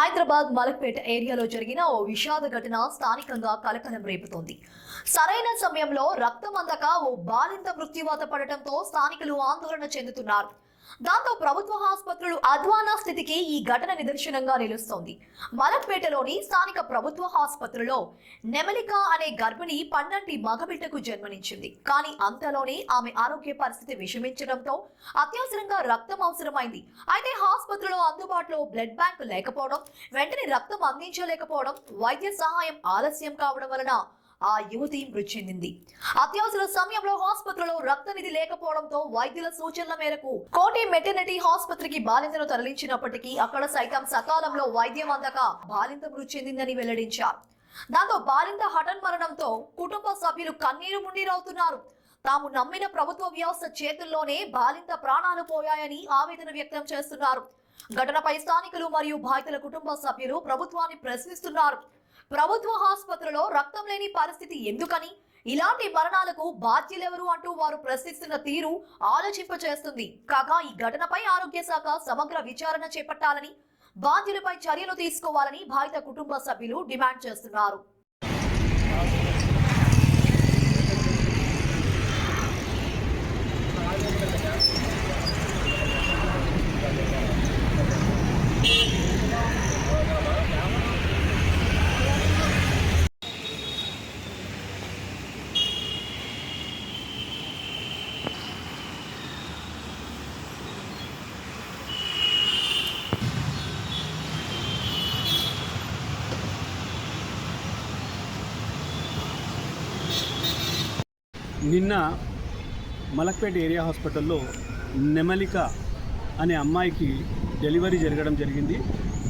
హైదరాబాద్ మలక్పేట ఏరియాలో జరిగిన ఓ విషాద ఘటన స్థానికంగా కలకలం రేపుతోంది. సరైన సమయంలో రక్తం అందక ఓ బాలింత మృత్యువాత పడటంతో స్థానికులు ఆందోళన చెందుతున్నారు. దాంతో ప్రభుత్వ ఆసుపత్రులు అధ్వానా స్థితికి ఈ ఘటన నిదర్శనంగా నిలుస్తోంది. మలక్పేటలోని స్థానిక ప్రభుత్వ ఆసుపత్రిలో నెమలిక అనే గర్భిణి పన్నంటి మగబిడ్డకు జన్మనిచ్చింది. కానీ అంతలోనే ఆమె ఆరోగ్య పరిస్థితి విషమించడంతో అత్యవసరంగా రక్తం అవసరమైంది. అయితే ఆసుపత్రిలో అందుబాటులో బ్లడ్ బ్యాంక్ లేకపోవడం వెంటనే రక్తం అందించలేకపోవడం వైద్య సహాయం ఆలస్యం కావడం వలన ఆ యువతి మృతి చెందింది. అత్యవసర సమయంలో ఆసుపత్రిలో రక్త నిధి లేకపోవడంతో వైద్యుల సూచనల మేరకు కోటి మెటర్నిటీ ఆసుపత్రికి బాలింతను తరలించినప్పటికీ అక్కడ సైతం సకాలంలో వైద్యం అందక బాలింత మృతి చెందిందని వెల్లడించారు. దాంతో బాలింత హఠన్ మరణంతో కుటుంబ సభ్యులు కన్నీరు మున్నీరవుతున్నారు తాము నమ్మిన ప్రభుత్వ వ్యవస్థ చేతుల్లోనే బాలింత ప్రాణాలు పోయాయని ఆవేదన వ్యక్తం చేస్తున్నారు. ఘటనపై స్థానికులు మరియు బాధితుల కుటుంబ సభ్యులు ప్రభుత్వాన్ని ప్రశ్నిస్తున్నారు. ప్రభుత్వ ఆసుపత్రిలో రక్తం లేని పరిస్థితి ఎందుకని? ఇలాంటి మరణాలకు బాధ్యులెవరు అంటూ వారు ప్రశ్నిస్తున్న తీరు ఆలోచింపచేస్తుంది. కాగా ఈ ఘటనపై ఆరోగ్య శాఖ సమగ్ర విచారణ చేపట్టాలని బాధ్యులపై చర్యలు తీసుకోవాలని బాధిత కుటుంబ సభ్యులు డిమాండ్ చేస్తున్నారు. నిన్న మలక్పేట ఏరియా హాస్పిటల్లో నెమలిక అనే అమ్మాయికి డెలివరీ జరగడం జరిగింది.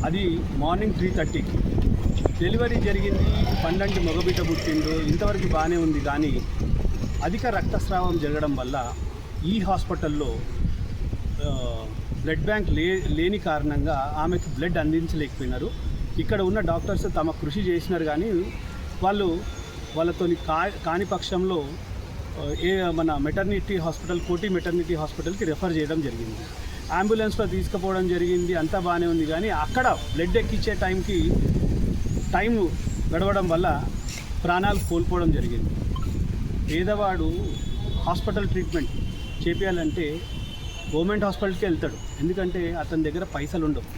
అది మార్నింగ్ త్రీ థర్టీకి డెలివరీ జరిగింది పండంటి మగబిడ్డ పుట్టిండు ఇంతవరకు బాగానే ఉంది కానీ అధిక రక్తస్రావం జరగడం వల్ల ఈ హాస్పిటల్లో బ్లడ్ బ్యాంక్ లే లేని కారణంగా ఆమెకు బ్లడ్ అందించలేకపోయినారు. ఇక్కడ ఉన్న డాక్టర్స్ తమ కృషి చేసినారు కానీ వాళ్ళు వాళ్ళతోని కా కాని పక్షంలో ఏ మన మెటర్నిటీ హాస్పిటల్ కోటి మెటర్నిటీ హాస్పిటల్కి రెఫర్ చేయడం జరిగింది. అంబులెన్స్లో తీసుకుపోవడం జరిగింది అంతా బాగానే ఉంది కానీ అక్కడ బ్లడ్ ఎక్కించే టైంకి టైం గడవడం వల్ల ప్రాణాలు కోల్పోవడం జరిగింది. పేదవాడు హాస్పిటల్ ట్రీట్మెంట్ చేపించాలంటే గవర్నమెంట్ హాస్పిటల్కి వెళ్తాడు. ఎందుకంటే అతని దగ్గర పైసలు ఉండవు.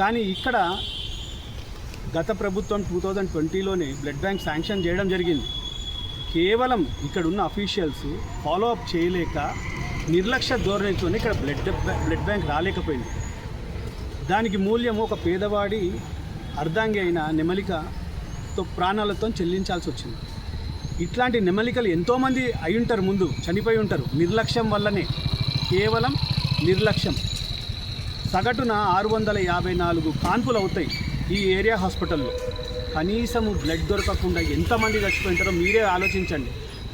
కానీ ఇక్కడ గత ప్రభుత్వం టూ థౌజండ్ ట్వంటీలోనే బ్లడ్ బ్యాంక్ శాంక్షన్ చేయడం జరిగింది. కేవలం ఇక్కడ ఉన్న అఫీషియల్స్ ఫాలో అప్ చేయలేక నిర్లక్ష్య ధోరణితో ఇక్కడ బ్లడ్ బ్లడ్ బ్యాంక్ రాలేకపోయింది. దానికి మూల్యం ఒక పేదవాడి అర్ధాంగి అయిన నెమలికతో ప్రాణాలతో చెల్లించాల్సి వచ్చింది. ఇట్లాంటి నెమలికలు ఎంతోమంది అయి ఉంటారు ముందు చనిపోయి ఉంటారు. నిర్లక్ష్యం వల్లనే. కేవలం నిర్లక్ష్యం. సగటున ఆరు వందల యాభై నాలుగు కాన్పులు అవుతాయి. ఈ ఏరియా హాస్పిటల్లో కనీసము బ్లడ్ దొరకకుండా ఎంతమంది చచ్చిపోయింటారో మీరే ఆలోచించండి.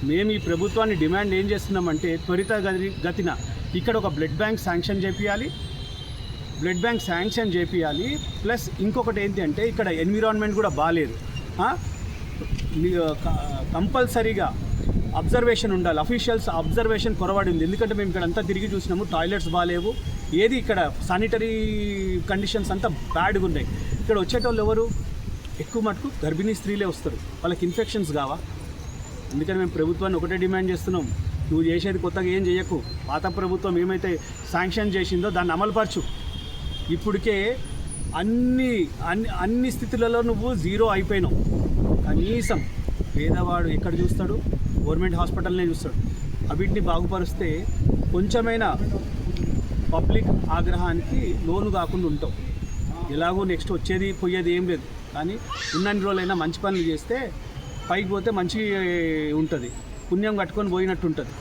మేము ఈ ప్రభుత్వాన్ని డిమాండ్ ఏం చేస్తున్నామంటే త్వరిత గది గతిన ఇక్కడ ఒక బ్లడ్ బ్యాంక్ శాంక్షన్ చేపియాలి. బ్లడ్ బ్యాంక్ శాంక్షన్ చేపియాలి. ప్లస్ ఇంకొకటి ఏంటి అంటే ఇక్కడ ఎన్విరాన్మెంట్ కూడా బాగాలేదు క- కంపల్సరీగా అబ్జర్వేషన్ ఉండాలి. అఫీషియల్స్ అబ్జర్వేషన్ కొరవడింది. ఎందుకంటే మేము ఇక్కడ అంతా తిరిగి చూసినాము టాయిలెట్స్ బాగాలేవు. ఏది ఇక్కడ శానిటరీ కండిషన్స్ అంతా బ్యాడ్గా ఉన్నాయి ఇక్కడ వచ్చేటోళ్ళు ఎవరు? ఎక్కువ మటుకు గర్భిణీ స్త్రీలే వస్తారు. వాళ్ళకి ఇన్ఫెక్షన్స్ కావా? అందుకని మేము ప్రభుత్వాన్ని ఒకటే డిమాండ్ చేస్తున్నాం. నువ్వు చేసేది కొత్తగా ఏం చేయకు పాత ప్రభుత్వం ఏమైతే శాంక్షన్ చేసిందో దాన్ని అమలుపరచు ఇప్పటికే అన్ని అన్ని అన్ని స్థితులలో నువ్వు జీరో అయిపోయినావు. కనీసం పేదవాడు ఎక్కడ చూస్తాడు? గవర్నమెంట్ హాస్పిటల్నే చూస్తాడు. అవిటిని బాగుపరిస్తే కొంచెమైనా పబ్లిక్ ఆగ్రహానికి లోను కాకుండా ఉంటాం. ఎలాగో నెక్స్ట్ వచ్చేది పోయేది ఏం లేదు. కానీ ఉన్నన్ని రోజులైనా మంచి పనులు చేస్తే పైకి పోతే మంచి ఉంటుంది. పుణ్యం కట్టుకొని పోయినట్టు ఉంటుంది.